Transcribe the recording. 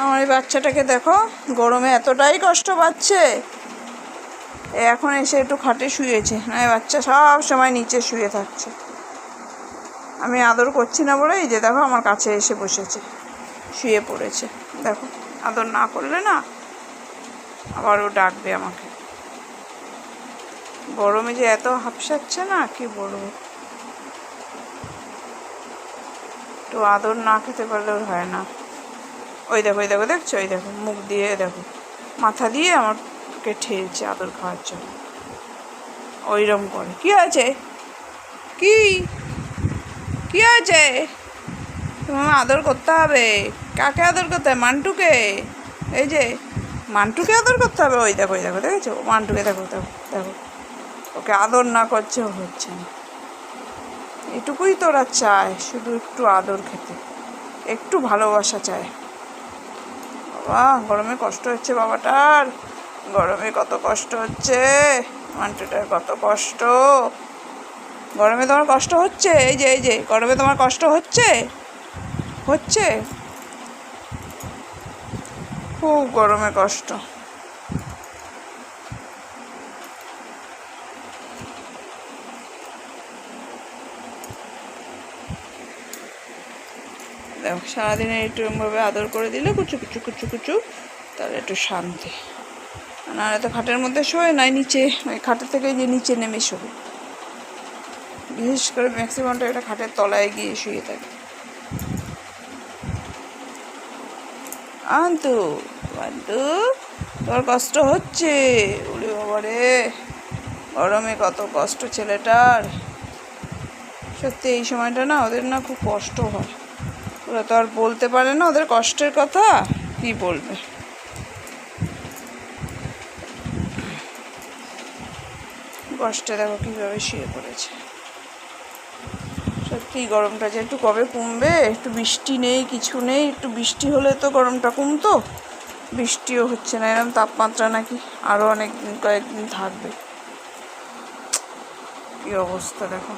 আমার এই বাচ্চাটাকে দেখো, গরমে এতটাই কষ্ট পাচ্ছে। এখন এসে একটু খাটে শুয়েছে না এই বাচ্চা সব সময় নিচে শুয়ে থাকছে। আমি আদর করছি না বলে এই যে দেখো আমার কাছে এসে বসেছে, শুয়ে পড়েছে। দেখো, আদর না করলে না আবার ও ডাকবে আমাকে। গরমে যে এত হাঁপসাচ্ছে না, কি বলব? একটু আদর না খেতে পারলে ওর হয় না। ওই দেখো ওই দেখো, দেখছ? ওই দেখো, মুখ দিয়ে দেখো। মাথা দিয়ে আমাকে ঠেলছে আদর খাওয়ার জন্য। ওইরকম করে। কী আছে কি? কি আছে তোমার আদর করতে হবে। কাকে আদর করতে হবে? মান্টুকে? এই যে, মান্টুকে আদর করতে হবে? ওই দেখো ওই দেখো, দেখেছ? মান্টুকে দেখো দেখো দেখো। ওকে আদর না করছে হচ্ছে না। এটুকুই তোরা চায়, শুধু একটু আদর খেতে। একটু ভালোবাসা চায়। বাবা, গরমে কষ্ট হচ্ছে বাবাটার। গরমে কত কষ্ট হচ্ছে? মান্টুটার কত কষ্ট? গরমে তোমার কষ্ট হচ্ছে? এই যে এই যে, গরমে তোমার কষ্ট হচ্ছে? হচ্ছে? খুব গরমে কষ্ট। সারাদিনে একটু এরমভাবে আদর করে দিলে কুচু কুচু কুচু কুচু, তাহলে একটু শান্তি। নাহলে তো খাটের মধ্যে শোয় নাই নিচে, ওই খাটের থেকে যে নিচে নেমে শোয়। বিশেষ করে ম্যাক্সিমামটা এটা খাটের তলায় গিয়ে শুয়ে থাকে। আন্তু আন্তু তোর কষ্ট হচ্ছে? উড়ে বাবারে গরমে কত কষ্ট ছেলেটার। সত্যি এই সময়টা না ওদের না খুব কষ্ট হয়। ওরা তো আর বলতে পারে না ওদের কষ্টের কথা, কি বলবে? কষ্টে দেখো কীভাবে শুয়ে পড়েছে। সত্যি গরমটা যে একটু কবে কমবে, একটু বৃষ্টি নেই, কিছু নেই, একটু বৃষ্টি হলে তো গরমটা কমতো। বৃষ্টিও হচ্ছে না এরকম তাপমাত্রা নাকি আরও অনেক দিন কয়েকদিন থাকবে। কী অবস্থা দেখো।